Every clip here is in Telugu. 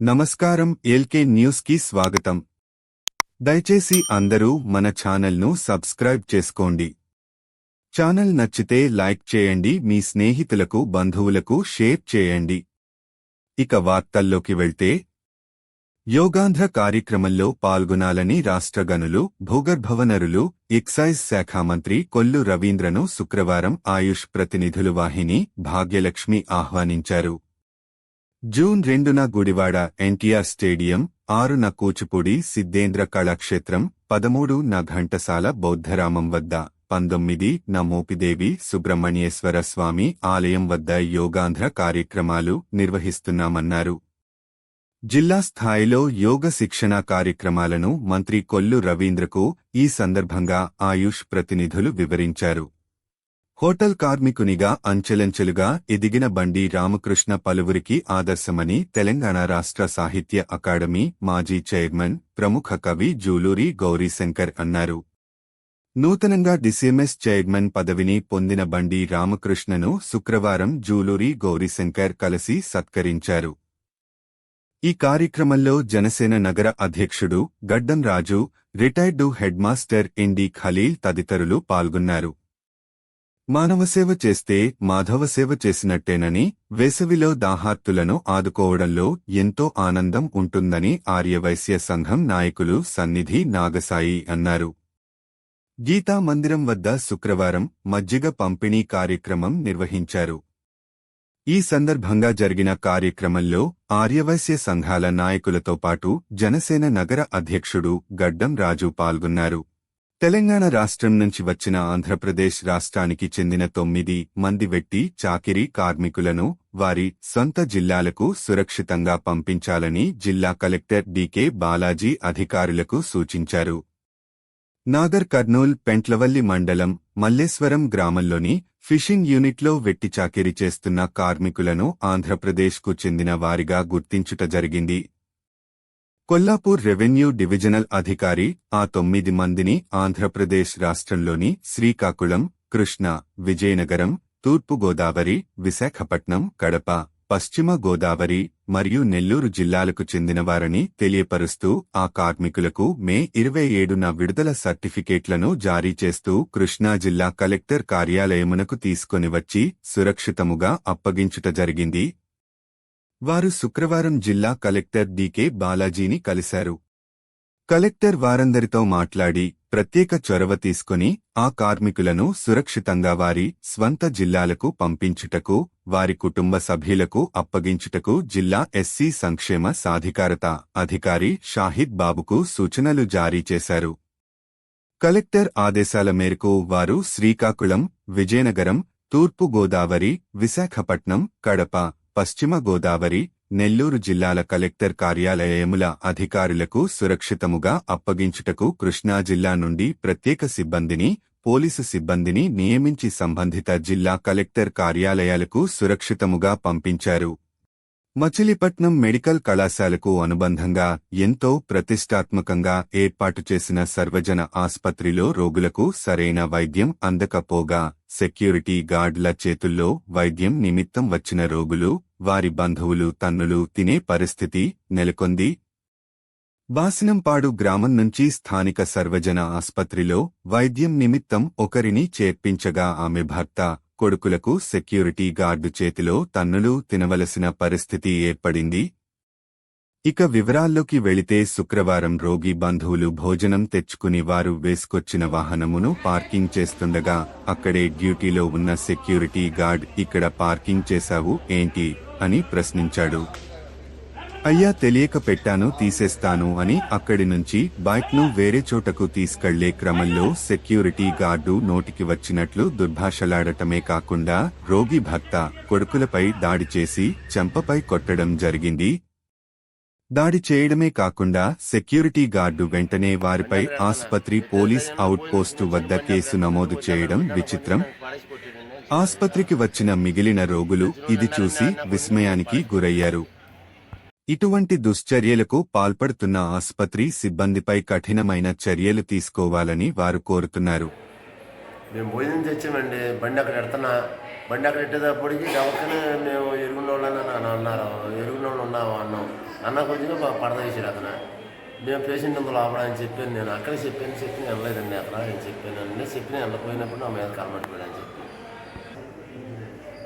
నమస్కారం ఎల్కే న్యూస్కి స్వాగతం. దయచేసి అందరూ మన ఛానల్ను సబ్స్క్రైబ్ చేసుకోండి. ఛానల్ నచ్చితే లైక్ చేయండి మీ స్నేహితులకు బంధువులకు షేర్ చేయండి. ఇక వార్తల్లోకి వెళ్తే యోగాంధ్ర కార్యక్రమంలో పాల్గొనాలని రాష్ట్ర గనులు భూగర్భవనరులు ఎక్సైజ్ శాఖ మంత్రి కొల్లు రవీంద్రను శుక్రవారం ఆయుష్ ప్రతినిధులు వాహిని భాగ్యలక్ష్మి ఆహ్వానించారు. జూన్ రెండున గుడివాడ ఎన్టీఆర్ స్టేడియం ఆరున కూచిపూడి సిద్ధేంద్ర కళాక్షేత్రం పదమూడు న ఘంటసాల బౌద్ధరామం వద్ద పంతొమ్మిది న మోపిదేవి సుబ్రహ్మణ్యేశ్వర స్వామి ఆలయం వద్ద యోగాంధ్ర కార్యక్రమాలు నిర్వహిస్తున్నామన్నారు. జిల్లా స్థాయిలో యోగ శిక్షణ కార్యక్రమాలను మంత్రి కొల్లు రవీంద్రకు ఈ సందర్భంగా ఆయుష్ ప్రతినిధులు వివరించారు. హోటల్ కార్మికునిగా అంచెలంచెలుగా ఎదిగిన బండి రామకృష్ణ పలువురికి ఆదర్శమని తెలంగాణ రాష్ట్ర సాహిత్య అకాడమీ మాజీ చైర్మన్ ప్రముఖ కవి జూలూరి గౌరీశంకర్ అన్నారు. నూతనంగా డిసిఎంఎస్ చైర్మన్ పదవిని పొందిన బండి రామకృష్ణను శుక్రవారం జూలూరి గౌరీశంకర్ కలిసి సత్కరించారు. ఈ కార్యక్రమంలో జనసేన నగర అధ్యక్షుడు గడ్డం రాజు రిటైర్డు హెడ్మాస్టర్ ఇండి ఖలీల్ తదితరులు పాల్గొన్నారు. మానవసేవ చేస్తే మాధవసేవ చేసినట్టేనని వేసవిలో దాహార్తులను ఆదుకోవడంలో ఎంతో ఆనందం ఉంటుందని ఆర్యవైశ్య సంఘం నాయకులు సన్నిధి నాగసాయి అన్నారు. గీతా మందిరం వద్ద శుక్రవారం మజ్జిగ పంపిణీ కార్యక్రమం నిర్వహించారు. ఈ సందర్భంగా జరిగిన కార్యక్రమంలో ఆర్యవైశ్య సంఘాల నాయకులతో పాటు జనసేన నగర అధ్యక్షుడు గడ్డం రాజు పాల్గొన్నారు. తెలంగాణ రాష్ట్రం నుంచి వచ్చిన ఆంధ్రప్రదేశ్ రాష్ట్రానికి చెందిన తొమ్మిది మంది వెట్టి చాకిరీ కార్మికులను వారి సొంత జిల్లాలకు సురక్షితంగా పంపించాలని జిల్లా కలెక్టర్ డీకే బాలాజీ అధికారులకు సూచించారు. నాగర్ కర్నూల్ పెంట్లవల్లి మండలం మల్లేశ్వరం గ్రామంలోని ఫిషింగ్ యూనిట్లో వెట్టి చాకిరీ చేస్తున్న కార్మికులను ఆంధ్రప్రదేశ్కు చెందిన వారిగా గుర్తించుట జరిగింది. కొల్లాపూర్ రెవెన్యూ డివిజనల్ అధికారి ఆ తొమ్మిది మందిని ఆంధ్రప్రదేశ్ రాష్ట్రంలోని శ్రీకాకుళం కృష్ణా విజయనగరం తూర్పుగోదావరి విశాఖపట్నం కడప పశ్చిమ గోదావరి మరియు నెల్లూరు జిల్లాలకు చెందినవారని తెలియపరుస్తూ ఆ కార్మికులకు మే ఇరవై ఏడున విడుదల సర్టిఫికేట్లను జారీ చేస్తూ కృష్ణా జిల్లా కలెక్టర్ కార్యాలయమునకు తీసుకొని వచ్చి సురక్షితముగా అప్పగించుట జరిగింది. వారు శుక్రవారం జిల్లా కలెక్టర్ డీకే బాలాజీని కలిశారు. కలెక్టర్ వారందరితో మాట్లాడి ప్రత్యేక చొరవ తీసుకుని ఆ కార్మికులను సురక్షితంగా వారి స్వంత జిల్లాలకు పంపించుటకు వారి కుటుంబ సభ్యులకు అప్పగించుటకు జిల్లా ఎస్సీ సంక్షేమ సాధికారత అధికారి షాహిద్ బాబుకు సూచనలు జారీ చేశారు. కలెక్టర్ ఆదేశాల మేరకు వారు శ్రీకాకుళం విజయనగరం తూర్పు గోదావరి విశాఖపట్నం కడప పశ్చిమ గోదావరి నెల్లూరు జిల్లాల కలెక్టర్ కార్యాలయముల అధికారులకు సురక్షితముగా అప్పగించుటకు కృష్ణా జిల్లా నుండి ప్రత్యేక సిబ్బందిని పోలీసు సిబ్బందిని నియమించి సంబంధిత జిల్లా కలెక్టర్ కార్యాలయాలకు సురక్షితముగా పంపించారు. మచిలీపట్నం మెడికల్ కళాశాలకు అనుబంధంగా ఎంతో ప్రతిష్టాత్మకంగా ఏర్పాటు చేసిన సర్వజన ఆస్పత్రిలో రోగులకు సరైన వైద్యం అందకపోగా సెక్యూరిటీ గార్డుల చేతుల్లో వైద్యం నిమిత్తం వచ్చిన రోగులు వారి బంధువులు తన్నులు తినే పరిస్థితి నెలకొంది. బాసినంపాడు గ్రామం నుంచి స్థానిక సర్వజన ఆస్పత్రిలో వైద్యం నిమిత్తం ఒకరిని చేర్పించగా ఆమె భర్త కొడుకులకు సెక్యూరిటీ గార్డు చేతిలో తన్నులు తినవలసిన పరిస్థితి ఏర్పడింది. ఇక వివరాల్లోకి వెళితే శుక్రవారం రోగి బంధువులు భోజనం తెచ్చుకుని వారు వేసుకొచ్చిన వాహనమును పార్కింగ్ చేస్తుండగా అక్కడే డ్యూటీలో ఉన్న సెక్యూరిటీ గార్డ్ ఇక్కడ పార్కింగ్ చేశావు ఏంటి? అని ప్రశ్నించాడు. అయ్యా తెలియక పెట్టాను తీసేస్తాను అని అక్కడి నుంచి బైక్ను వేరే చోటకు తీసుకెళ్ళే క్రమంలో సెక్యూరిటీ గార్డు నోటికి వచ్చినట్లు దుర్భాషలాడటమే కాకుండా రోగి భర్త కొడుకులపై దాడి చేసి చెంపపై కొట్టడం జరిగింది. దాడి చేయడమే కాకుండా సెక్యూరిటీ గార్డు వెంటనే వారిపై ఆసుపత్రి పోలీస్ అవుట్ పోస్టు వద్ద కేసు నమోదు చేయడం విచిత్రం. ఆసుపత్రికి వచ్చిన మిగిలిన రోగులు ఇది చూసి విస్మయానికి గురయ్యారు. ఇటువంటి దుశ్చర్యలకు పాల్పడుతున్న ఆసుపత్రి సిబ్బందిపై కఠినమైన చర్యలు తీసుకోవాలని వారు కోరుతున్నారు. మేము భోజనం తెచ్చామండి. బండి అక్కడ పెడుతున్నా బండి అక్కడ పెట్టేటప్పటికి గవక్కనే మేము ఎరుగున్న వాళ్ళని అన్నారు? ఎరుగున్న వాళ్ళు ఉన్నావా అన్నాం. అన్న కొద్దిగా బాగా పడద అతను. మేము పేషెంట్ అందులో ఆపడా అని చెప్పాను నేను. అక్కడే చెప్పాను చెప్పి వెళ్ళలేదండి అక్కడ. నేను చెప్పాను అన్నీ చెప్పిన వెళ్ళపోయినప్పుడు నా మీద కలమట్టిపోయాడు అని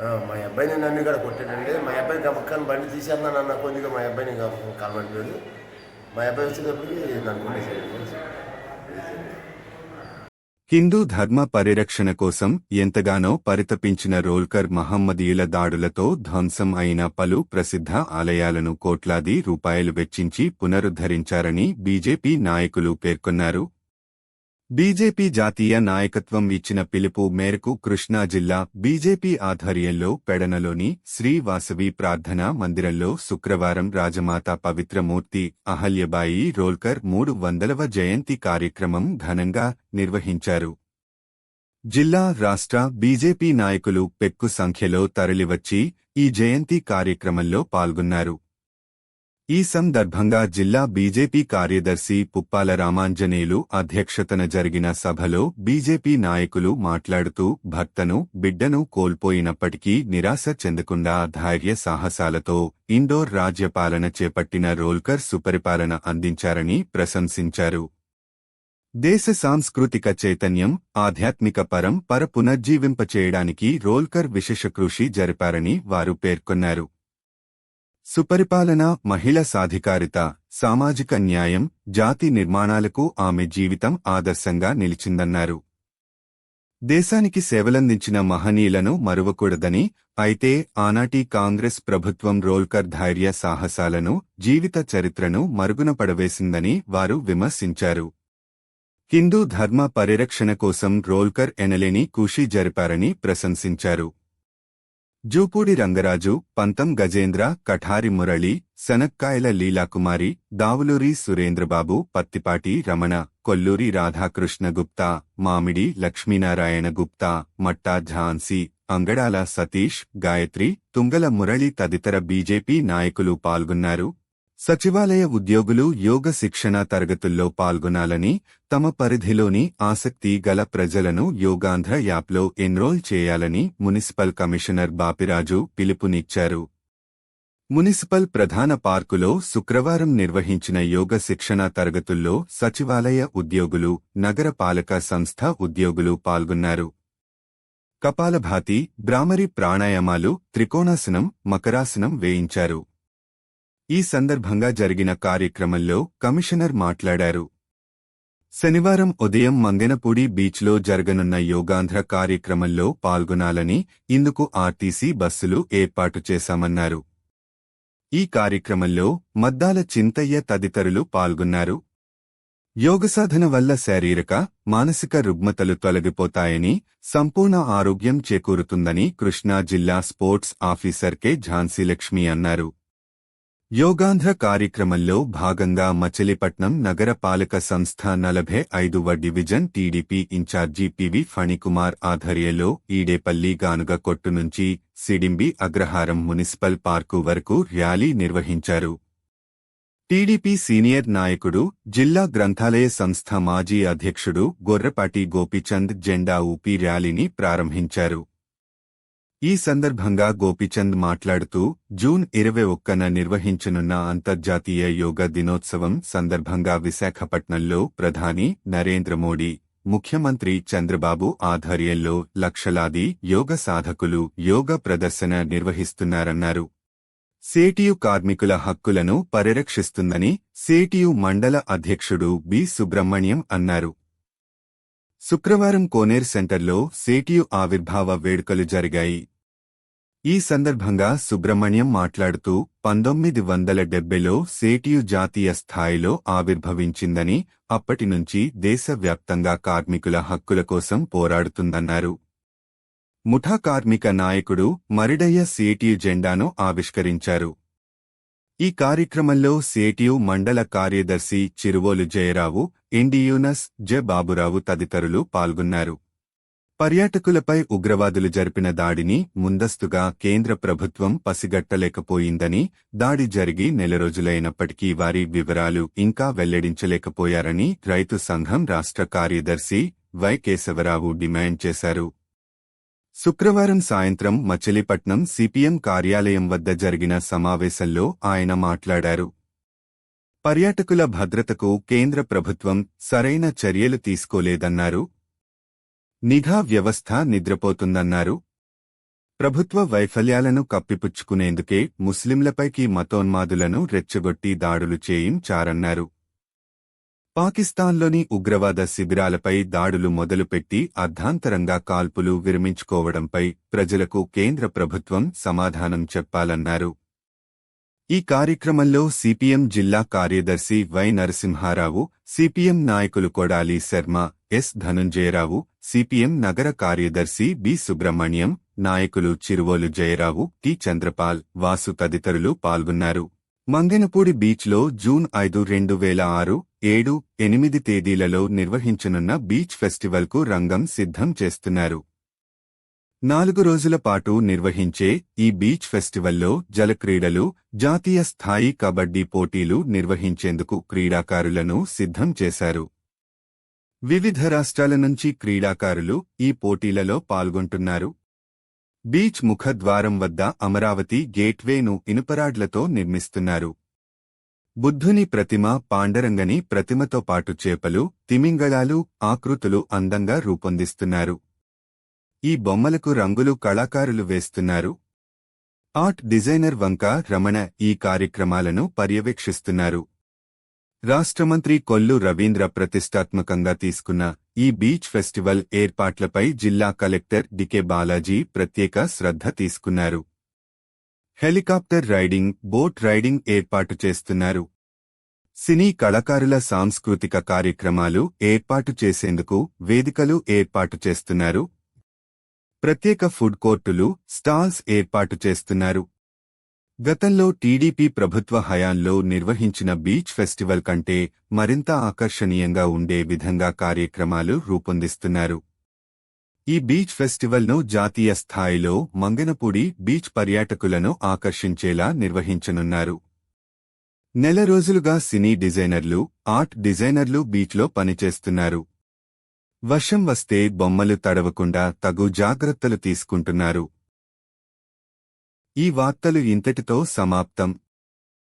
మా అబ్బాయిని నన్ను కూడా కొట్టాడండి మా అబ్బాయి గబక్కని బండి తీసేద్దాను అన్న కొద్దిగా మా అబ్బాయిని కలవట్లేదు. మా అబ్బాయి వచ్చేటప్పటికి నన్ను కొట్టేసాడు హిందూ ధర్మ పరిరక్షణ కోసం ఎంతగానో పరితపించిన రోల్కర్ మహమ్మదీయుల దాడులతో ధ్వంసం అయిన పలు ప్రసిద్ధ ఆలయాలను కోట్లాది రూపాయలు వెచ్చించి పునరుద్ధరించారని బీజేపీ నాయకులు పేర్కొన్నారు. బీజేపీ జాతీయ నాయకత్వం ఇచ్చిన పిలుపు మేరకు కృష్ణా జిల్లా బీజేపీ ఆధ్వర్యంలో పెడనలోని శ్రీ వాసవి ప్రార్థనా మందిరంలో శుక్రవారం రాజమాత పవిత్రమూర్తి అహల్యబాయి రోల్కర్ మూడు వందలవ జయంతి కార్యక్రమం ఘనంగా నిర్వహించారు. జిల్లా రాష్ట్ర బీజేపీ నాయకులు పెక్కు సంఖ్యలో తరలివచ్చి ఈ జయంతి కార్యక్రమంలో పాల్గొన్నారు. ఈ సందర్భంగా జిల్లా బీజేపీ కార్యదర్శి పుప్పాల రామాంజనేయులు అధ్యక్షతన జరిగిన సభలో బీజేపీ నాయకులు మాట్లాడుతూ భర్తను బిడ్డను కోల్పోయినప్పటికీ నిరాశ చెందకుండా ధైర్య సాహసాలతో ఇండోర్ రాజ్యపాలన చేపట్టిన రోల్కర్ సుపరిపాలన అందించారని ప్రశంసించారు. దేశ సాంస్కృతిక చైతన్యం ఆధ్యాత్మిక పరం పర పునర్జీవింపచేయడానికి రోల్కర్ విశేష కృషి జరిపారని వారు పేర్కొన్నారు. సుపరిపాలన మహిళ సాధికారిత సామాజిక న్యాయం జాతి నిర్మాణాలకు ఆమె జీవితం ఆదర్శంగా నిలిచిందన్నారు. దేశానికి సేవలందించిన మహనీయులను మరువకూడదని అయితే ఆనాటి కాంగ్రెస్ ప్రభుత్వం రోల్కర్ ధైర్య సాహసాలను జీవిత చరిత్రను మరుగున పడవేసిందని వారు విమర్శించారు. హిందూ ధర్మ పరిరక్షణ కోసం రోల్కర్ ఎనలేని కృషి జరిపారని ప్రశంసించారు. జూపూడి రంగరాజు పంతం గజేంద్ర కఠారి మురళి శనక్కాయల లీలాకుమారి దావులూరి సురేంద్రబాబు పత్తిపాటి రమణ కొల్లూరి రాధాకృష్ణ గుప్తా మామిడి లక్ష్మీనారాయణ గుప్తా మట్టా ఝాన్సీ అంగడాల సతీష్ గాయత్రి తుంగల మురళి తదితర బీజేపీ నాయకులు పాల్గొన్నారు. సచివాలయ ఉద్యోగులు యోగ శిక్షణ తరగతుల్లో పాల్గొనాలని తమ పరిధిలోని ఆసక్తి గల ప్రజలను యోగాంధ్ర యాప్లో ఎన్రోల్ చేయాలని మున్సిపల్ కమిషనర్ బాపిరాజు పిలుపునిచ్చారు. మున్సిపల్ ప్రధాన పార్కులో శుక్రవారం నిర్వహించిన యోగ శిక్షణ తరగతుల్లో సచివాలయ ఉద్యోగులు నగరపాలక సంస్థ ఉద్యోగులు పాల్గొన్నారు. కపాలభాతి బ్రామరి ప్రాణాయామాలు త్రికోణాసనం మకరాసనం వేయించారు. ఈ సందర్భంగా జరిగిన కార్యక్రమంలో కమిషనర్ మాట్లాడారు. శనివారం ఉదయం మంగెనపూడి బీచ్లో జరగనున్న యోగాంధ్ర కార్యక్రమంలో పాల్గొనాలని ఇందుకు ఆర్టీసీ బస్సులు ఏర్పాటు చేశామన్నారు. ఈ కార్యక్రమంలో మద్దాల చింతయ్య తదితరులు పాల్గొన్నారు. యోగసాధన వల్ల శారీరక మానసిక రుగ్మతలు తొలగిపోతాయని సంపూర్ణ ఆరోగ్యం చేకూరుతుందని కృష్ణా జిల్లా స్పోర్ట్స్ ఆఫీసర్ కె ఝాన్సీలక్ష్మి అన్నారు. యోగాంధ్ర కార్యక్రమంలో భాగంగా మచిలీపట్నం నగరపాలక సంస్థ నలభై ఐదువ division TDP incharge PV Phanikumar ఆధ్వర్యంలో ఈడేపల్లి గానుగ కొట్టు నుంచి సిడింబి అగ్రహారం మున్సిపల్ పార్కు వరకు ర్యాలీ నిర్వహించారు. టీడీపీ సీనియర్ నాయకుడు జిల్లా గ్రంథాలయ సంస్థ మాజీ అధ్యక్షుడు గొర్రపాటి గోపిచంద్ జెండా ఊపి ర్యాలీని ప్రారంభించారు. ఈ సందర్భంగా గోపిచంద్ మాట్లాడుతూ జూన్ ఇరవై ఒక్కన నిర్వహించనున్న అంతర్జాతీయ యోగా దినోత్సవం సందర్భంగా విశాఖపట్నంలో ప్రధాని నరేంద్ర మోడీ ముఖ్యమంత్రి చంద్రబాబు ఆధ్వర్యంలో లక్షలాది యోగ సాధకులు యోగ ప్రదర్శన నిర్వహిస్తున్నారన్నారు. సేటియు కార్మికుల హక్కులను పరిరక్షిస్తుందని సేటియు మండల అధ్యక్షుడు బి సుబ్రహ్మణ్యం అన్నారు. శుక్రవారం కోనేర్ సెంటర్లో సేటియు ఆవిర్భావ వేడుకలు జరిగాయి. ఈ సందర్భంగా సుబ్రహ్మణ్యం మాట్లాడుతూ పంతొమ్మిది వందల డెబ్బైలో సేటియు జాతీయ స్థాయిలో ఆవిర్భవించిందని అప్పటి నుంచి దేశవ్యాప్తంగా కార్మికుల హక్కుల కోసం పోరాడుతుందన్నారు. ముఠా కార్మిక నాయకుడు మరిడయ్య సేటియు జెండాను ఆవిష్కరించారు. ఈ కార్యక్రమంలో సేటియు మండల కార్యదర్శి చిరువోలు జయరావు ఇండియూనస్ జె బాబురావు తదితరులు పాల్గొన్నారు. పర్యాటకులపై ఉగ్రవాదులు జరిపిన దాడిని ముందస్తుగా కేంద్ర ప్రభుత్వం పసిగట్టలేకపోయిందని దాడి జరిగి నెల రోజులైనప్పటికీ వారి వివరాలు ఇంకా వెల్లడించలేకపోయారని రైతు సంఘం రాష్ట్ర కార్యదర్శి వై కేశవరావు డిమాండ్ చేశారు. శుక్రవారం సాయంత్రం మచిలీపట్నం సిపిఎం కార్యాలయం వద్ద జరిగిన సమావేశంలో ఆయన మాట్లాడారు. పర్యాటకుల భద్రతకు కేంద్ర ప్రభుత్వం సరైన చర్యలు తీసుకోలేదన్నారు. నిఘా వ్యవస్థ నిద్రపోతుందన్నారు. ప్రభుత్వ వైఫల్యాలను కప్పిపుచ్చుకునేందుకే ముస్లింలపైకి మతోన్మాదులను రెచ్చగొట్టి దాడులు చేయించారన్నారు. పాకిస్తాన్లోని ఉగ్రవాద శిబిరాలపై దాడులు మొదలుపెట్టి అర్ధాంతరంగా కాల్పులు విరమించుకోవడంపై ప్రజలకు కేంద్ర ప్రభుత్వం సమాధానం చెప్పాలన్నారు. ఈ కార్యక్రమంలో సిపిఎం జిల్లా కార్యదర్శి వై నరసింహారావు సిపిఎం నాయకులు కొడాలి శర్మ ఎస్ ధనుంజయరావు సిపిఎం నగర కార్యదర్శి బి సుబ్రహ్మణ్యం నాయకులు చిరువోలు జయరావు టి చంద్రపాల్ వాసు తదితరులు పాల్గొన్నారు. మంగెనపూడి బీచ్లో జూన్ ఐదు రెండు వేల ఆరు ఏడు ఎనిమిది తేదీలలో నిర్వహించనున్న బీచ్ ఫెస్టివల్కు రంగం సిద్ధం చేస్తున్నారు. నాలుగు రోజుల పాటు నిర్వహించే ఈ బీచ్ ఫెస్టివల్లో జలక్రీడలు జాతీయ స్థాయి కబడ్డీ పోటీలు నిర్వహించేందుకు క్రీడాకారులను సిద్ధం చేశారు. వివిధ రాష్ట్రాల నుంచి క్రీడాకారులు ఈ పోటీలలో పాల్గొంటున్నారు. బీచ్ ముఖద్వారం వద్ద అమరావతి గేట్వేను ఇనుపరాడ్లతో నిర్మిస్తున్నారు. బుద్ధుని ప్రతిమ పాండరంగని ప్రతిమతో పాటు చేపలు తిమింగళాలు ఆకృతులు అందంగా రూపొందిస్తున్నారు. ఈ బొమ్మలకు రంగులు కళాకారులు వేస్తున్నారు. ఆర్ట్ డిజైనర్ వంక రమణ ఈ కార్యక్రమాలను పర్యవేక్షిస్తున్నారు. రాష్ట్రమంత్రి కొల్లు రవీంద్ర ప్రతిష్టాత్మకంగా తీసుకున్న ఈ బీచ్ ఫెస్టివల్ ఏర్పాట్లపై జిల్లా కలెక్టర్ డికే బాలాజీ ప్రత్యేక శ్రద్ధ తీసుకున్నారు. హెలికాప్టర్ రైడింగ్ బోట్ రైడింగ్ ఏర్పాటు చేస్తున్నారు. సినీ కళాకారుల సాంస్కృతిక కార్యక్రమాలు ఏర్పాటు చేసేందుకు వేదికలు ఏర్పాటు చేస్తున్నారు. ప్రత్యేక ఫుడ్ కోర్టులు స్టాల్స్ ఏర్పాటు చేస్తున్నారు. గతంలో టీడీపీ ప్రభుత్వ హయాంలో నిర్వహించిన బీచ్ ఫెస్టివల్ కంటే మరింత ఆకర్షణీయంగా ఉండే విధంగా కార్యక్రమాలు రూపొందిస్తున్నారు. ఈ బీచ్ ఫెస్టివల్ను జాతీయ స్థాయిలో మంగనపూడి బీచ్ పర్యాటకులను ఆకర్షించేలా నిర్వహించనున్నారు. నెల రోజులుగా సినీ డిజైనర్లు ఆర్ట్ డిజైనర్లు బీచ్లో పనిచేస్తున్నారు. వర్షం వస్తే బొమ్మలు తడవకుండా తగు జాగ్రత్తలు తీసుకుంటున్నారు. ఈ వార్తలు ఇంతటితో సమాప్తం.